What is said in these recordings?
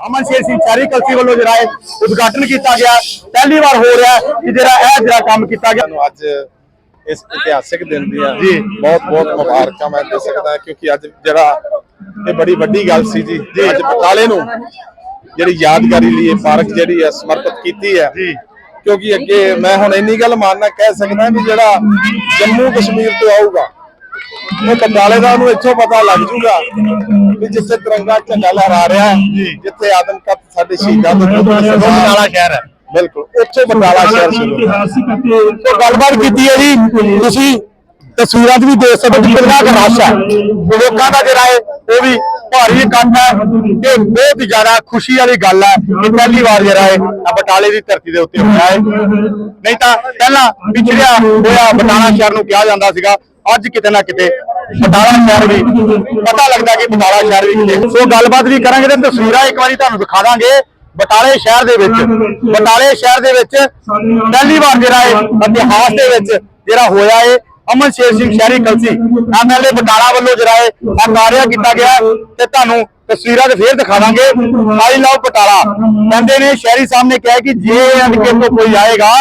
ਅਮਨ ਸ਼ੇਰ ਸਿੰਘ ਚਾਰੀ ਕਲਸੀ ਵੱਲੋਂ ਜਿਹੜਾ ਹੈ ਉਦਘਾਟਨ ਕੀਤਾ ਗਿਆ ਪਹਿਲੀ ਵਾਰ ਹੋ ਰਿਹਾ ਕਿ ਜਿਹੜਾ ਇਹ ਜਿਹੜਾ ਕੰਮ ਕੀਤਾ ਗਿਆ। ਅੱਜ ਇਸ ਇਤਿਹਾਸਿਕ ਦਿਨ ਦੀਆਂ ਬਹੁਤ ਬਹੁਤ ਮੁਬਾਰਕਾਂ ਮੈਂ ਦੇ ਸਕਦਾ ਕਿਉਂਕਿ ਅੱਜ ਜਿਹੜਾ ਇਹ ਬੜੀ ਵੱਡੀ ਗੱਲ ਸੀ ਜੀ। ਅੱਜ ਬਟਾਲੇ ਨੂੰ ਜਿਹੜੀ ਯਾਦਗਾਰੀ ਲਈ ਇਹ ਪਾਰਕ ਜਿਹੜੀ ਹੈ ਸਮਰਪਿਤ ਕੀਤੀ ਹੈ। ਜੀ। ਕਿਉਂਕਿ ਅੱਗੇ ਮੈਂ ਹੁਣ ਇੰਨੀ ਗੱਲ ਮਾਨਣਾ ਕਹਿ ਸਕਦਾ ਵੀ ਜਿਹੜਾ ਜੰਮੂ ਕਸ਼ਮੀਰ ਤੋਂ ਆਊਗਾ ਉਹ ਬਟਾਲੇ ਦਾ ਉਹਨੂੰ ਇੱਥੋਂ ਪਤਾ ਲੱਗ ਜੂਗਾ ਵੀ ਜਿੱਥੇ ਤਿਰੰਗਾ ਝੰਡਾ ਲਹਿਰਾ ਰਿਹਾ ਹੈ ਜਿੱਥੇ ਆਦਮਕਤ ਸਾਡੇ ਸ਼ਹੀਦਾਂ ਦੇ ਦੁੱਧ ਬਟਾਲਾ ਸ਼ਹਿਰ ਹੈ। ਬਿਲਕੁਲ ਉੱਥੇ ਬਟਾਲਾ ਸ਼ਹਿਰ ਸ਼ੁਰੂ। ਤੋਂ ਗੱਲਬਾਤ ਕੀਤੀ ਹੈ ਜੀ ਤੁਸੀਂ ਤਸਵੀਰਾਂ 'ਚ ਵੀ ਦੇਖ ਸਕਦੇ ਹੋ ਕਿੰਨਾ ਕੁ ਰਸ਼ ਹੈ। ਲੋਕਾਂ ਦਾ ਜਿਹੜਾ ਹੈ ਉਹ ਵੀ ਭਾਰੀ ਇਕੱਠ ਹੈ ਤੇ ਬਹੁਤ ਜ਼ਿਆਦਾ ਖੁਸ਼ੀ ਵਾਲੀ ਗੱਲ ਹੈ ਕਿ ਪਹਿਲੀ ਵਾਰ ਜਿਹੜਾ ਹੈ ਬਟਾਲੇ ਦੀ ਧਰਤੀ ਦੇ ਉੱਤੇ ਹੋਇਆ ਹੈ। ਨਹੀਂ ਤਾਂ ਪਹਿਲਾਂ ਵਿਛੜਿਆ ਹੋਇਆ ਬਟਾਲਾ ਸ਼ਹਿਰ ਨੂੰ ਕਿਹਾ ਜਾਂਦਾ ਸੀਗਾ ਅੱਜ ਕਿਤੇ ਨਾ ਕਿਤੇ ਬਟਾਲਾ ਸ਼ਹਿਰ ਵੀ ਪਤਾ ਲੱਗਦਾ ਕਿ ਬਟਾਲਾ ਸ਼ਹਿਰ ਵੀ ਸੋ ਗੱਲਬਾਤ ਵੀ ਕਰਾਂਗੇ ਤੇ ਤਸਵੀਰਾਂ ਇੱਕ ਵਾਰੀ ਤੁਹਾਨੂੰ ਦਿਖਾ ਦਾਂਗੇ ਬਟਾਲੇ ਸ਼ਹਿਰ ਦੇ ਵਿੱਚ। ਬਟਾਲੇ ਸ਼ਹਿਰ ਦੇ ਵਿੱਚ ਪਹਿਲੀ ਵਾਰ ਜਿਹੜਾ ਹੈ ਇਤਿਹਾਸ ਦੇ ਵਿੱਚ ਜਿਹੜਾ ਹੋਇਆ ਹੈ ਅਮਨ ਸ਼ੇਰ ਸਿੰਘ ਸ਼ਹਿਰੀ ਕਲਸੀ ਐਮਐਲਏ ਬਟਾਲਾ ਵੱਲੋਂ ਜਿਹੜਾ ਹੈ ਆ ਕਾਰਿਆ ਕੀਤਾ ਗਿਆ। ਤੇ ਤੁਹਾਨੂੰ ਤਸਵੀਰਾਂ ਤੇ ਫੇਰ ਦਿਖਾਵਾਂਗੇ ਆਈ ਲਵ ਬਟਾਲਾ। ਕਹਿੰਦੇ ਨੇ, ਸ਼ਹਿਰੀ ਸਾਹਿਬ ਨੇ ਕਿਹਾ ਕਿ ਜੇ ਕੇ ਤੋਂ ਕੋਈ ਆਏਗਾ,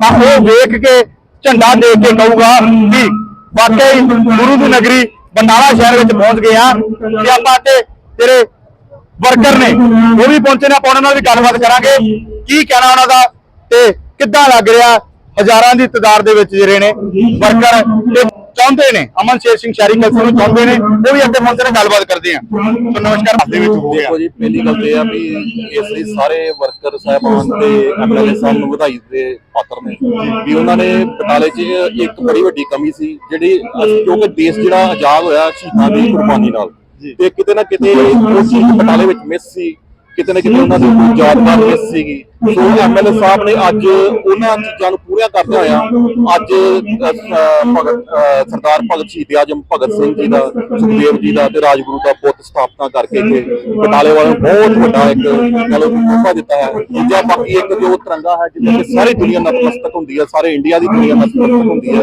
ਤਾਂ ਉਹ ਵੇਖ ਕੇ ਝੰਡਾ ਦੇ ਕੇ ਕਹੂਗਾ ਵੀ ਵਾਕਈ ਗੁਰੂ ਦੀ ਨਗਰੀ ਬਟਾਲਾ ਸ਼ਹਿਰ ਵਿੱਚ ਪਹੁੰਚ ਗਏ ਆ ਤੇ ਆਪਾਂ ਤੇ ਤੇਰੇ ਵਰਕਰ ਨੇ, ਉਹ ਵੀ ਪਹੁੰਚੇ ਨੇ, ਆਪਾਂ ਉਹਨਾਂ ਨਾਲ ਵੀ ਗੱਲਬਾਤ ਕਰਾਂਗੇ। ਕੀ ਕਹਿਣਾ ਉਹਨਾਂ ਦਾ ਤੇ ਕਿੱਦਾਂ ਲੱਗ ਰਿਹਾ ਹਜ਼ਾਰਾਂ ਦੀ ਤਾਦਾਦ ਦੇ ਵਿੱਚ ਜਿਹੜੇ ਨੇ ਵਰਕਰ ਚਾਹੁੰਦੇ ਨੇ ਅਮਨ ਸ਼ੇਰ ਸਿੰਘ ਸ਼ਹਿਰੀ ਕਲਸੀ ਨੂੰ ਚਾਹੁੰਦੇ ਨੇ ਉਹ ਵੀ ਅੱਗੇ ਪਹੁੰਚੇ ਨੇ ਗੱਲਬਾਤ ਕਰਦੇ ਆ। ਸੋ ਨਮਸਕਾਰ। ਦੇ ਵਿੱਚ ਹੁੰਦੇ ਆ ਦੇਖੋ ਜੀ ਪਹਿਲੀ ਗੱਲ ਤੇ ਇਹ ਆ ਵੀ ਇਸ ਲਈ ਸਾਰੇ ਵਰਕਰ ਸਾਹਿਬਾਨ ਤੇ ਐਮਐਲਏ ਸਾਹਿਬ ਨੂੰ ਵਧਾਈ ਦੇ ਪਾਤਰ ਨੇ। ਵੀ ਉਹਨਾਂ ਨੇ ਬਟਾਲੇ 'ਚ ਇੱਕ ਬੜੀ ਵੱਡੀ ਕਮੀ ਸੀ ਜਿਹੜੀ ਕਿਉਂਕਿ ਦੇਸ਼ ਜਿਹੜਾ ਆਜ਼ਾਦ ਹੋਇਆ ਸ਼ਹੀਦਾਂ ਦੀ ਕੁਰਬਾਨੀ ਨਾਲ। ਤੇ ਕਿਤੇ ਨਾ ਕਿਤੇ ਉਹ ਚੀਜ਼ ਬਟਾਲੇ ਵਿੱਚ ਮਿਸ ਸੀ। ਕਿਤੇ ਨਾ ਕਿਤੇ ਉਹਨਾਂ ਦੀ ਯਾਦਗਾਰ ਮਿਸ ਸੀਗੀ। ਸੋ ਐਮਐਲਏ ਸਾਹਿਬ ਨੇ ਅੱਜ ਉਹਨਾਂ ਚੀਜ਼ਾਂ ਨੂੰ ਪੂਰੀਆਂ ਕਰਦੇ ਹੋਇਆ ਅੱਜ ਭਗਤ ਸਰਦਾਰ ਭਗਤ ਸ਼ਹੀਦ ਆਜਮ ਭਗਤ ਸਿੰਘ ਜੀ ਦਾ ਸੁਖਦੇਵ ਜੀ ਦਾ ਤੇ ਰਾਜਗੁਰੂ ਦਾ ਪੁੱਤ ਸਥਾਪਨਾ ਕਰਕੇ ਇੱਥੇ ਬਟਾਲੇ ਵਾਲਿਆਂ ਨੂੰ ਬਹੁਤ ਵੱਡਾ ਇੱਕ ਚਲੋ ਮੌਕਾ ਦਿੱਤਾ ਹੈ। ਦੂਜਾ ਬਾਕੀ ਇੱਕ ਜੋ ਤਿਰੰਗਾ ਹੈ ਜਿਹਦੇ ਤੇ ਸਾਰੀ ਦੁਨੀਆ ਨਤਮਸਤਕ ਹੁੰਦੀ ਹੈ ਸਾਰੇ ਇੰਡੀਆ ਦੀ ਦੁਨੀਆ ਨਤਮਸਤਕ ਹੁੰਦੀ ਹੈ।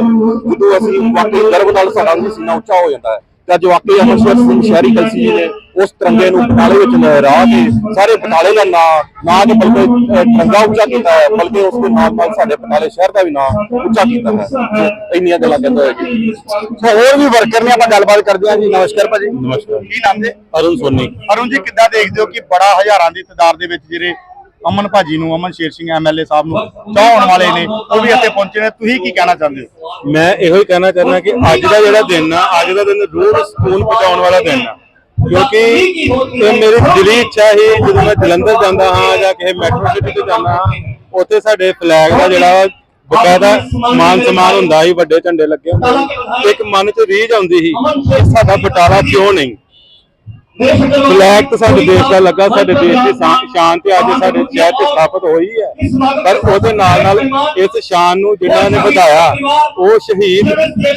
ਜਦੋਂ ਅਸੀਂ ਵਾਕਈ ਗਰਵ ਨਾਲ ਸਾਡਾ ਸੀਨਾ ਉੱਚਾ ਹੋ ਜਾਂਦਾ ਹੈ ਤੇ ਅੱਜ ਵਾਕਈ ਅਮਰਸ਼ਰ ਸਿੰਘ ਸ਼ਹਿਰੀ ਕਲਸੀ ਜੀ ਨੇ ਉਸ ਤਿਰੰਗੇ ਨੂੰ ਬਟਾਲੇ ਵਿੱਚ ਲਹਿਰਾ ਕੇ ਸਾਰੇ ਬਟਾਲੇ ਦਾ ਨਾਂ ਨਾ ਕਿ ਬਲਕਿ ਤਿਰੰਗਾ ਉੱਚਾ ਕੀਤਾ ਹੈ ਬਲਕਿ ਉਸ ਦੇ ਨਾਲ ਨਾਲ ਸਾਡੇ ਬਟਾਲੇ ਸ਼ਹਿਰ ਦਾ ਵੀ ਨਾਂ ਉੱਚਾ ਕੀਤਾ ਹੈ ਇੰਨੀਆਂ ਗੱਲਾਂ ਕਹਿੰਦਾ ਹੈ ਜੀ ਸੋ ਹੋਰ ਵੀ ਵਰਕਰ ਨੇ ਆਪਾਂ ਗੱਲਬਾਤ ਕਰਦੇ ਹਾਂ ਜੀ। ਨਮਸਕਾਰ ਭਾਜੀ। ਨਮਸਕਾਰ। ਕੀ ਨਾਮ ਜੀ? ਅਰੁਣ ਸੋਨੀ। ਅਰੁਣ ਜੀ ਕਿੱਦਾਂ ਦੇਖਦੇ ਹੋ ਕਿ ਬੜਾ ਹਜ਼ਾਰਾਂ ਦੀ ਤਾਦਾਦ ਦੇ ਵਿੱਚ ਜਿਹੜੇ ਅਮਨ ਭਾਜੀ ਨੂੰ, ਅਮਨ ਸ਼ੇਰ ਸਿੰਘ ਐਮਐਲਏ ਸਾਹਿਬ ਨੂੰ, ਚਾਹਣ ਵਾਲੇ ਨੇ, ਉਹ ਵੀ ਇੱਥੇ ਪਹੁੰਚੇ ਨੇ। ਤੁਸੀਂ ਕੀ ਕਹਿਣਾ ਚਾਹੁੰਦੇ ਹੋ? ਮੈਂ ਇਹੋ ਹੀ ਕਹਿਣਾ ਚਾਹੁੰਦਾ ਕਿ ਅੱਜ ਦਾ ਜਿਹੜਾ ਦਿਨ ਆ, ਅੱਜ ਦਾ ਦਿਨ ਰੂਹ ਸਕੂਨ ਪਹੁੰਚਾਉਣ ਵਾਲਾ ਦਿਨ ਆ। ਕਿਉਂਕਿ ਇਹ ਮੇਰੀ ਦਿਲੀ ਇੱਛਾ ਹੀ ਜਦੋਂ ਮੈਂ ਜਲੰਧਰ ਜਾਂਦਾ ਹਾਂ ਜਾਂ ਕਿਸੇ ਮੈਟਰੋ ਸਿਟੀ ਤੇ ਜਾਂਦਾ ਹਾਂ, ਉੱਥੇ ਸਾਡੇ ਫਲੈਗ ਦਾ ਜਿਹੜਾ ਬਕਾਇਦਾ ਮਾਨ ਸਨਮਾਨ ਹੁੰਦਾ ਸੀ, ਵੱਡੇ ਝੰਡੇ ਲੱਗੇ ਹੁੰਦੇ ਇੱਕ ਮਨ 'ਚ ਰੀਝ ਆਉਂਦੀ ਸੀ ਸਾਡਾ ਬਟਾਲਾ ਕਿਉਂ ਨਹੀਂ? ਫਲੈਗ ਤਾਂ ਸਾਡੇ ਦੇਸ਼ ਦਾ ਲੱਗਾ ਸਾਡੇ ਦੇਸ਼ ਦੀ ਸ਼ਾਨ- ਤੇ ਅੱਜ ਸਾਡੇ ਸ਼ਹਿਰ ਤੇ ਸਥਾਪਿਤ ਹੋਈ ਹੈ। ਪਰ ਉਹਦੇ ਨਾਲ ਨਾਲ ਇਸ ਸ਼ਾਨ ਨੂੰ ਜਿਨ੍ਹਾਂ ਨੇ ਵਧਾਇਆ ਉਹ ਸ਼ਹੀਦ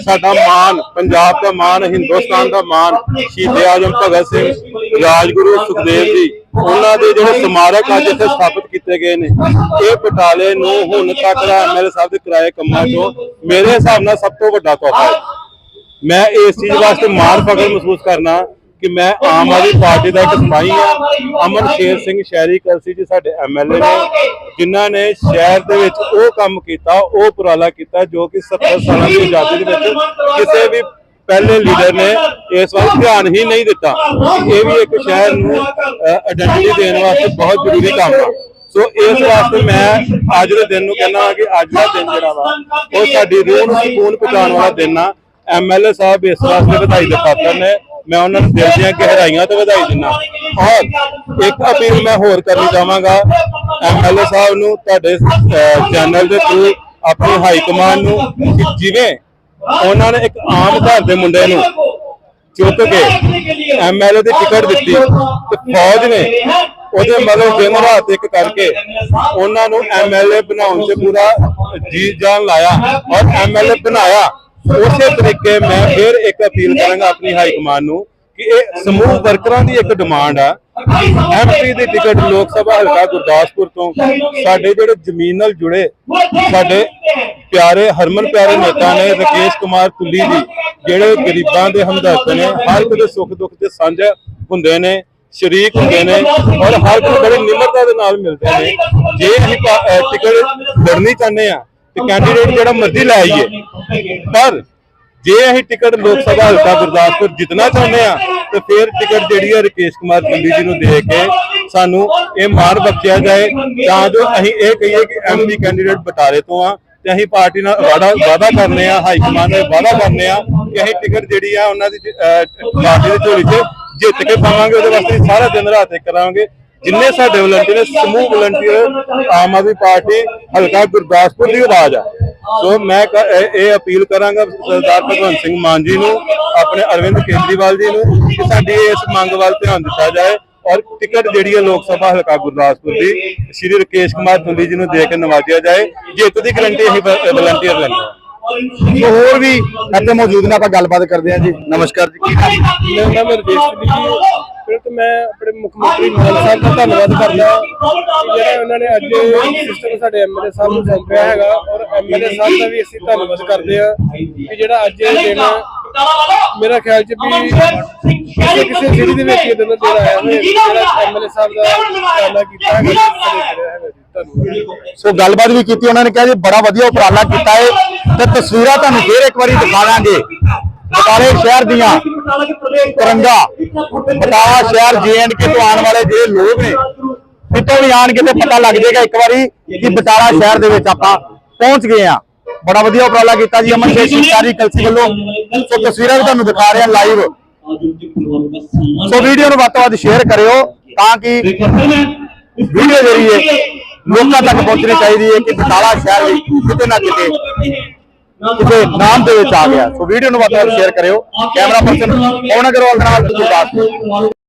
ਸਾਡਾ ਮਾਨ ਪੰਜਾਬ ਦਾ ਮਾਨ ਹਿੰਦੁਸਤਾਨ ਦਾ ਮਾਨ ਸ਼ਹੀਦ ਆਜਮ ਭਗਤ ਸਿੰਘ ਰਾਜਗੁਰੂ ਸੁਖਦੇਵ ਜੀ ਉਹਨਾਂ ਦੇ ਜਿਹੜੇ ਸਮਾਰਕ ਅੱਜ ਇੱਥੇ ਸਥਾਪਿਤ ਕੀਤੇ ਗਏ ਨੇ। ਇਹ ਬਟਾਲੇ ਨੂੰ ਹੁਣ ਤੱਕ ਦਾ ਐਮਐਲਏ ਸਾਹਿਬ ਦੇ ਕਿਰਾਏ ਕੰਮਾਂ ਤੋਂ ਮੇਰੇ ਹਿਸਾਬ ਨਾਲ ਸਭ ਤੋਂ ਵੱਡਾ ਤੋਹਫਾ ਹੈ। ਮੈਂ ਇਸ ਚੀਜ਼ ਵਾਸਤੇ ਮਾਣ ਫਖਰ ਮਹਿਸੂਸ ਕਰਨਾ ਕਿ ਮੈਂ ਆਮ ਆਦਮੀ ਪਾਰਟੀ ਦਾ ਇੱਕ ਸਿਪਾਹੀ ਹਾਂ। ਅਮਨ ਸ਼ੇਰ ਸਿੰਘ ਸ਼ਹਿਰੀ ਕਲਸੀ ਜੀ ਸਾਡੇ ਐਮਐਲਏ ਨੇ, ਜਿਨ੍ਹਾਂ ਨੇ ਸ਼ਹਿਰ ਦੇ ਵਿੱਚ ਉਹ ਕੰਮ ਕੀਤਾ, ਉਹ ਉਪਰਾਲਾ ਕੀਤਾ ਜੋ ਕਿ 70 ਸਾਲਾਂ ਦੀ ਆਜ਼ਾਦੀ ਦੇ ਵਿੱਚ ਕਿਸੇ ਵੀ ਪਹਿਲੇ ਲੀਡਰ ਨੇ ਇਸ ਵੱਲ ਧਿਆਨ ਹੀ ਨਹੀਂ ਦਿੱਤਾ। ਇਹ ਵੀ ਇੱਕ ਸ਼ਹਿਰ ਨੂੰ ਆਇਡੈਂਟੀਟੀ ਦੇਣ ਵਾਸਤੇ ਬਹੁਤ ਜ਼ਰੂਰੀ ਕੰਮ ਆ। ਸੋ ਇਸ ਵਾਸਤੇ ਮੈਂ ਅੱਜ ਦੇ ਦਿਨ ਨੂੰ ਕਹਿੰਦਾ ਹਾਂ ਕਿ ਅੱਜ ਦਾ ਦਿਨ ਜਿਹੜਾ ਵਾ, ਉਹ ਸਾਡੀ ਰੂਹ ਨੂੰ ਸਕੂਨ ਪਹੁੰਚਾਉਣ ਵਾਲਾ ਦਿਨ ਆ। ਐਮਐਲਏ ਸਾਹਿਬ ਇਸ ਵਾਸਤੇ ਵਧਾਈ ਦੇ ਪਾਤਰ ਨੇ। ਮੈਂ ਉਹਨਾਂ ਨੂੰ ਦਿਲ ਦੀਆਂ ਗਹਿਰਾਈਆਂ ਤੋਂ ਵਧਾਈ ਦਿੰਦਾ। ਔਰ ਇੱਕ ਅਪੀਲ ਮੈਂ ਹੋਰ ਕਰਨੀ ਚਾਹਾਂਗਾ। ਐਮਐਲਏ ਸਾਹਿਬ ਨੂੰ, ਤੁਹਾਡੇ ਚੈਨਲ ਦੇ ਥਰੂ ਆਪਣੀ ਹਾਈ ਕਮਾਂਡ ਨੂੰ ਕਿ ਜਿਵੇਂ ਉਹਨਾਂ ਨੇ ਇੱਕ ਆਮ ਘਰ ਦੇ ਮੁੰਡੇ ਨੂੰ ਚੁੱਕ ਕੇ ਐਮਐਲਏ ਦੀ ਟਿਕਟ ਦਿੱਤੀ ਤੇ ਫੌਜ ਨੇ ਉਹਦੇ ਮਗਰ ਦਿਨ ਰਾਤ ਇੱਕ ਕਰਕੇ ਉਹਨਾਂ ਨੂੰ ਐਮਐਲਏ ਬਣਾਉਣ ਤੇ ਪੂਰਾ ਜੀ ਜਾਨ ਲਾਇਆ ਔਰ ਐਮਐਲਏ ਬਣਾਇਆ। ਉਸੇ ਤਰੀਕੇ ਮੈਂ ਫਿਰ ਇੱਕ ਅਪੀਲ ਕਰਾਂਗਾ ਆਪਣੀ ਹਾਈ ਕਮਾਂਡ ਨੂੰ ਕਿ ਇਹ ਸਮੂਹ ਵਰਕਰਾਂ ਦੀ ਇੱਕ ਡਿਮਾਂਡ ਆ। ਐਮਪੀ ਦੀ ਟਿਕਟ ਲੋਕ ਸਭਾ ਹਲਕਾ ਗੁਰਦਾਸਪੁਰ ਤੋਂ ਸਾਡੇ ਜਿਹੜੇ ਜ਼ਮੀਨ ਨਾਲ ਜੁੜੇ ਸਾਡੇ ਪਿਆਰੇ ਹਰਮਨ ਪਿਆਰੇ ਨੇਤਾ ਨੇ ਰਕੇਸ਼ ਕੁਮਾਰ ਤੁੱਲੀ ਜੀ ਜਿਹੜੇ ਗਰੀਬਾਂ ਦੇ ਹਮਦਰਦ ਨੇ ਹਰ ਇੱਕ ਦੇ ਸੁੱਖ ਦੁੱਖ ਤੇ ਸਾਂਝਾ ਹੁੰਦੇ ਨੇ ਸ਼ਰੀਕ ਹੁੰਦੇ ਨੇ ਔਰ ਹਰ ਕੋਈ ਬੜੀ ਨਿਮਰਤਾ ਦੇ ਨਾਲ ਮਿਲਦੇ ਨੇ। ਜੇ ਅਸੀਂ ਟਿਕਟ ਲੜਨੀ ਚਾਹੁੰਦੇ ਆ ਤੇ ਕੈਂਡੀਡੇਟ ਜਿਹੜਾ ਮਰਜ਼ੀ ਲੈ ਆਈਏ। ਪਰ ਜੇ ਅਸੀਂ ਟਿਕਟ ਲੋਕ ਸਭਾ ਹਲਕਾ ਗੁਰਦਾਸਪੁਰ ਜਿੱਤਣਾ ਚਾਹੁੰਦੇ ਆ ਤੇ ਫਿਰ ਟਿਕਟ ਜਿਹੜੀ ਹੈ ਰਕੇਸ਼ ਕੁਮਾਰ ਚੰਦੀ ਜੀ ਨੂੰ ਦੇ ਕੇ ਸਾਨੂੰ ਇਹ ਮਾਣ ਬਖਸ਼ਿਆ ਜਾਏ। ਤਾਂ ਜੋ ਅਸੀਂ ਇਹ ਕਹੀਏ ਕਿ ਐਮਪੀ ਕੈਂਡੀਡੇਟ ਬਟਾਲੇ ਤੋਂ ਆ ਤੇ ਅਸੀਂ ਪਾਰਟੀ ਨਾਲ ਵਾਦਾ ਵਾਦਾ ਕਰਨੇ ਆ, ਹਾਈ ਕਮਾਂਡ ਨਾਲ ਵਾਦਾ ਕਰਨੇ ਆ ਕਿ ਅਸੀਂ ਟਿਕਟ ਜਿਹੜੀ ਆ ਉਹਨਾਂ ਦੀ, ਅਹ ਪਾਰਟੀ ਦੇ ਝੋਲੀ 'ਚ ਜਿੱਤ ਕੇ ਪਾਵਾਂਗੇ, ਉਹਦੇ ਵਾਸਤੇ ਅਸੀਂ ਸਾਰਾ ਦਿਨ ਰਾਤ ਇੱਕ ਕਰਾਂਗੇ। ਜਿੰਨੇ ਸਾਡੇ ਵਲੰਟੀਅਰ ਨੇ ਸਮੂਹ ਵਲੰਟੀਅਰ ਆਮ ਆਦਮੀ ਪਾਰਟੀ ਹਲਕਾ ਗੁਰਦਾਸਪੁਰ ਦੀ ਆਵਾਜ਼ ਆ। ਸੋ ਮੈਂ ਇਹ ਅਪੀਲ ਕਰਾਂਗਾ ਸਰਦਾਰ ਭਗਵੰਤ ਸਿੰਘ ਮਾਨ ਜੀ ਨੂੰ ਆਪਣੇ ਅਰਵਿੰਦ ਕੇਜਰੀਵਾਲ ਜੀ ਨੂੰ ਕਿ ਸਾਡੀ ਇਸ ਮੰਗ ਵੱਲ ਧਿਆਨ ਦਿੱਤਾ ਜਾਏ ਔਰ ਟਿਕਟ ਜਿਹੜੀ ਹੈ ਲੋਕ ਸਭਾ ਹਲਕਾ ਗੁਰਦਾਸਪੁਰ ਦੀ ਸ਼੍ਰੀ ਰਕੇਸ਼ ਕੁਮਾਰ ਤੁੰਦੀ ਜੀ ਨੂੰ ਦੇ ਕੇ ਨਵਾਜਿਆ ਜਾਏ। ਜਿੱਤ ਦੀ ਗਰੰਟੀ ਅਸੀਂ ਵਲੰਟੀਅਰ ਲੈਂਦੇ ਹਾਂ। ਹੋਰ ਵੀ ਇੱਥੇ ਮੌਜੂਦ ਨੇ ਆਪਾਂ ਗੱਲਬਾਤ ਕਰਦੇ ਹਾਂ ਜੀ। ਨਮਸਕਾਰ ਜੀ ਕੀ ਨਾਮ? ਮੇਰਾ ਨਾਮ ਰਜੇਸ਼ ਜੀ ਫਿਰ ਤੋਂ ਮੈਂ ਆਪਣੇ ਮੁੱਖ ਮੰਤਰੀ ਮਾਨ ਸਾਹਿਬ ਦਾ ਧੰਨਵਾਦ ਕਰਦਾ ਜਿਹੜਾ ਉਹਨਾਂ ਨੇ ਅੱਜ ਸਿਸਟਮ ਸਾਡੇ ਐਮਐਲਏ ਸਾਹਿਬ ਨੂੰ ਸੌਂਪਿਆ ਹੈਗਾ ਔਰ ਐਮਐਲਏ ਸਾਹਿਬ ਦਾ ਵੀ ਅਸੀਂ ਧੰਨਵਾਦ ਕਰਦੇ ਆ ਕਿ ਜਿਹੜਾ ਅੱਜ ਇਹ ਦਿਨ ਮੇਰਾ ਖਿਆਲ ਚ ਵੀ ਕਿਸੇ ਕਿਸੇ ਸਿਟੀ ਦੇ ਵਿੱਚ ਇਹ ਦਿਨ ਜਿਹੜਾ ਆਇਆ ਹੋਇਆ ਜਿਹੜਾ ਐਮਐਲਏ ਸਾਹਿਬ ਦਾ ਉਪਰਾਲਾ ਕੀਤਾ ਹੈਗਾ ਧੰਨਵਾਦ। ਸੋ ਗੱਲਬਾਤ ਵੀ ਕੀਤੀ ਉਹਨਾਂ ਨੇ ਕਿਹਾ ਜੀ ਬੜਾ ਵਧੀਆ ਉਪਰਾਲਾ ਕੀਤਾ ਹੈ ਤੇ ਤਸਵੀਰਾਂ ਤੁਹਾਨੂੰ ਫੇਰ ਇੱਕ ਵਾਰੀ ਦਿਖਾ ਦਾਂਗੇ। ਬਟਾਲੇ ਸ਼ਹਿਰ ਦੀਆਂ ਤਿਰੰਗਾ ਬਟਾਲਾ ਸ਼ਹਿਰ ਜੀਐਨਕੇ ਤੋਂ ਆਉਣ ਵਾਲੇ ਜਿਹੜੇ ਲੋਕ ਨੇ ਕਿਤੋਂ ਵੀ ਆਣ ਕੇ ਤੇ ਪਤਾ ਲੱਗ ਜਾਏਗਾ ਇੱਕ ਵਾਰੀ ਕਿ ਬਟਾਲਾ ਸ਼ਹਿਰ ਦੇ ਵਿੱਚ ਆਪਾਂ ਪਹੁੰਚ ਗਏ ਆ ਬੜਾ ਵਧੀਆ ਉਪਰਾਲਾ ਕੀਤਾ ਜੀ ਅਮਨ ਸ਼ੇਖ ਸਰਕਾਰੀ ਕਲਸੀ ਵੱਲੋਂ। ਸੋ ਤਸਵੀਰਾਂ ਵੀ ਤੁਹਾਨੂੰ ਦਿਖਾ ਰਹੇ ਹਾਂ ਲਾਈਵ ਸੋ ਵੀਡੀਓ ਨੂੰ ਵੱਧ ਤੋਂ ਵੱਧ ਸ਼ੇਅਰ ਕਰਿਓ ਤਾਂ ਕਿ ਵੀਡੀਓ ਜਿਹੜੀ ਹੈ ਲੋਕਾਂ ਤੱਕ ਪਹੁੰਚਣੀ ਚਾਹੀਦੀ ਹੈ ਕਿ ਬਟਾਲਾ ਸ਼ਹਿਰ ਵੀ ਕਿਤੇ ਨਾ ਕਿਤੇ ਕਿਤੇ ਨਾਮ ਦੇ ਵਿੱਚ ਆ ਗਿਆ। ਸੋ ਵੀਡੀਓ ਨੂੰ ਵੱਧ ਤੋਂ ਵੱਧ ਸ਼ੇਅਰ ਕਰਿਓ। ਕੈਮਰਾ ਪਰਸਨ ਪਵਨ ਅਗਰਵਾਲ ਦੇ ਨਾਲ ਗੁਰਦਾਸਪੁਰ